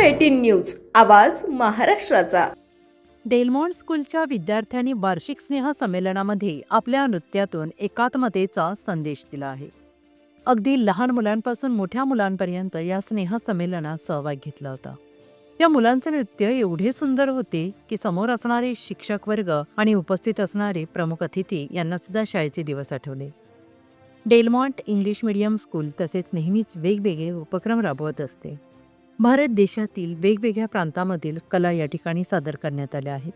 Eighteen news आवाज महाराष्ट्राचा. डेलमॉन्ट स्कूलच्या विद्यार्थ्यांनी वार्षिक स्नेह संमेलनामध्ये आपल्या नृत्यातून एकात्मतेचा संदेश दिला आहे. अगदी लहान मुलांपासून मोठ्या मुलांपर्यंत या स्नेह संमेलनात सहभाग घेतला होता. या मुलांचे नृत्य एवढे सुंदर होते की समोर असणारे शिक्षक वर्ग आणि उपस्थित असणारे प्रमुख अतिथी यांना सुद्धा शाळेचे दिवस आठवले. डेलमॉन्ट इंग्लिश मीडियम स्कूल तसेच नेहमीच वेगवेगळे उपक्रम राबवत असते. भारत देशातील वेगवेगळ्या प्रांतामधील कला या ठिकाणी सादर करण्यात आल्या आहेत.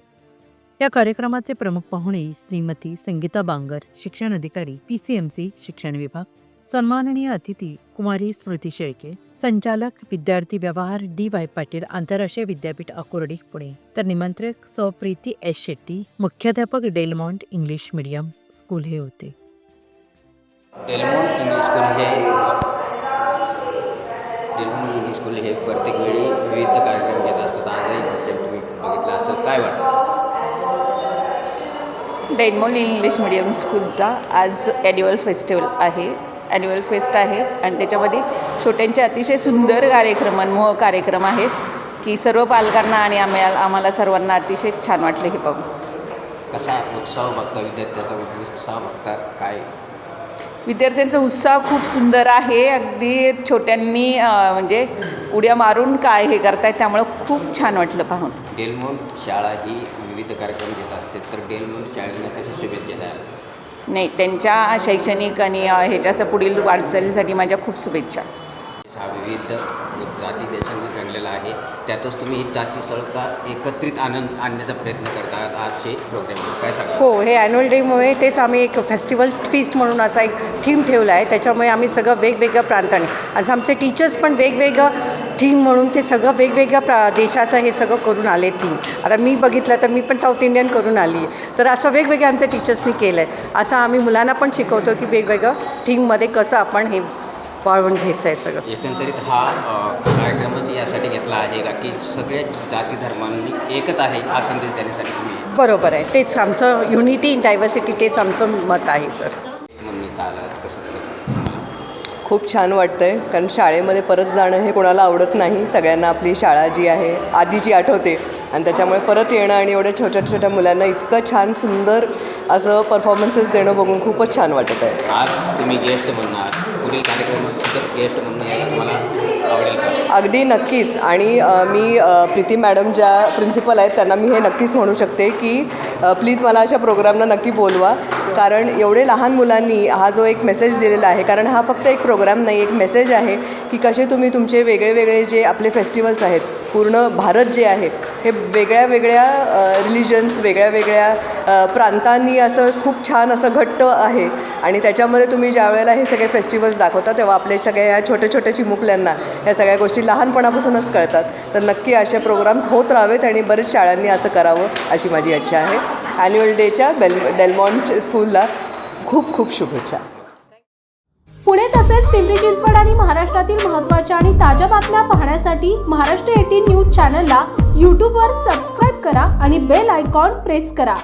या कार्यक्रमाचे प्रमुख पाहुणे श्रीमती संगीता बांगर शिक्षण अधिकारी पी सी एम सी शिक्षण विभाग सन्माननीय अतिथी कुमारी स्मृती शेळके संचालक विद्यार्थी व्यवहार डी वाय पाटील आंतरराष्ट्रीय विद्यापीठ अकोर्डी पुणे. तर निमंत्रक सौ प्रीती एस शेट्टी मुख्याध्यापक डेलमॉन्ट इंग्लिश मीडियम स्कूल हे होते. डेलमॉन्ट इंग्लिश स्कूल हे इंग्लिश स्कूल हे प्रत्येक वेळी विविध कार्यक्रम घेत असतात आजही तुम्ही बघितलं असेल काय वाटतं? डेनमोल इंग्लिश मिडियम स्कूलचा आज ॲन्युअल फेस्टिवल आहे. ॲन्युअल फेस्ट आहे आणि त्याच्यामध्ये छोट्यांचे अतिशय सुंदर कार्यक्रम मनमोह कार्यक्रम आहेत की सर्व पालकांना आणि आम्ही आम्हाला सर्वांना अतिशय छान वाटले हे पाहून कसा उत्साह बघता विद्यार्थ्याचा? उत्साह बघता काय? विद्यार्थ्यांचा उत्साह खूप सुंदर आहे. अगदी छोट्यांनी म्हणजे उड्या मारून काय हे करतायत त्यामुळं खूप छान वाटलं पाहून. डेलमोंट शाळा ही विविध कार्यक्रम घेत असते तर डेलमोंट शाळेला कशा शुभेच्छा द्याल? नाही त्यांच्या शैक्षणिक आणि अं, ह्याच्याचं पुढील वाटचालीसाठी माझ्या खूप शुभेच्छा. हा विविध जाती देशांनी घडलेला आहे. त्यातच तुम्ही ही जाती सळका एकत्रित आनंद आणण्याचा प्रयत्न करता. आजचे प्रोग्राम काय सांगा हो हे ॲन्युअल डेमुळे तेच आम्ही एक फेस्टिवल फीस्ट म्हणून असा एक थीम ठेवला आहे. त्याच्यामुळे आम्ही सगळं वेगवेगळ्या प्रांताने आणि आमचे टीचर्स पण वेगवेगळं थीम म्हणून ते सगळं वेगवेगळ्या प्रा देशाचं हे सगळं करून आले थीम आता मी बघितलं तर मी पण साऊथ इंडियन करून आली. आहे तर असं वेगवेगळ्या आमच्या टीचर्सनी केलं आहे असं आम्ही मुलांना पण शिकवतो की वेगवेगळं थीममध्ये कसं आपण हे वाढवून घ्यायचं आहे सगळं. एकंदरीत हा कार्यक्रमच यासाठी घेतला आहे का की सगळ्या जाती धर्मांनी एकच आहे हा संदेश देण्यासाठी तुम्ही? बरोबर आहे. तेच आमचं युनिटी इन डायव्हर्सिटी तेच आमचं मत आहे सर खूप छान वाटतं आहे कारण शाळेमध्ये परत जाणं हे कोणाला आवडत नाही. सगळ्यांना आपली शाळा जी आहे आधीची आठवते. आणि त्याच्यामुळे परत येणं आणि एवढ्या छोट्या छोट्या मुलांना इतकं छान सुंदर असं परफॉर्मन्सेस देणं बघून खूपच छान वाटत आहे. आज तुम्ही गेस्ट म्हणणार पुढील कार्यक्रम गेस्ट तुम्हाला अगदी नक्कीच. आणि मी प्रीती मॅडम ज्या प्रिन्सिपल आहेत त्यांना मी हे नक्कीच म्हणू शकते की प्लीज मला अशा प्रोग्रामला नक्की बोलवा. कारण एवढे लहान मुलांनी हा जो एक मेसेज दिलेला आहे कारण हा फक्त एक प्रोग्राम नाही एक मेसेज आहे की कसे तुम्ही तुमचे वेगळे वेगळे जे आपले फेस्टिवल्स आहेत पूर्ण भारत जे आहे हे वेगळ्या वेगळ्या रिलिजन्स वेगळ्या वेगळ्या प्रांतांनी असं खूप छान असं घट्ट आहे. आणि त्याच्यामध्ये तुम्ही ज्या वेळेला हे सगळे फेस्टिवल्स दाखवता तेव्हा आपल्या सगळ्या या छोट्या छोट्या चिमुकल्यांना या सगळ्या गोष्टी लहानपणापासूनच कळतात. तर नक्की असे प्रोग्राम्स होत राहावेत आणि बरेच शाळांनी असं करावं अशी माझी इच्छा आहे. ॲन्युअल डेच्या बेल डेलमॉन्ट स्कूलला खूप खूप शुभेच्छा. पुणे तसेच पिंपरी चिंचवड आणि महाराष्ट्रातील महत्त्वाच्या आणि ताज्या बातम्या पाहण्यासाठी महाराष्ट्र एटीन न्यूज चॅनलला यूट्यूबवर सबस्क्राईब करा आणि बेल आयकॉन प्रेस करा.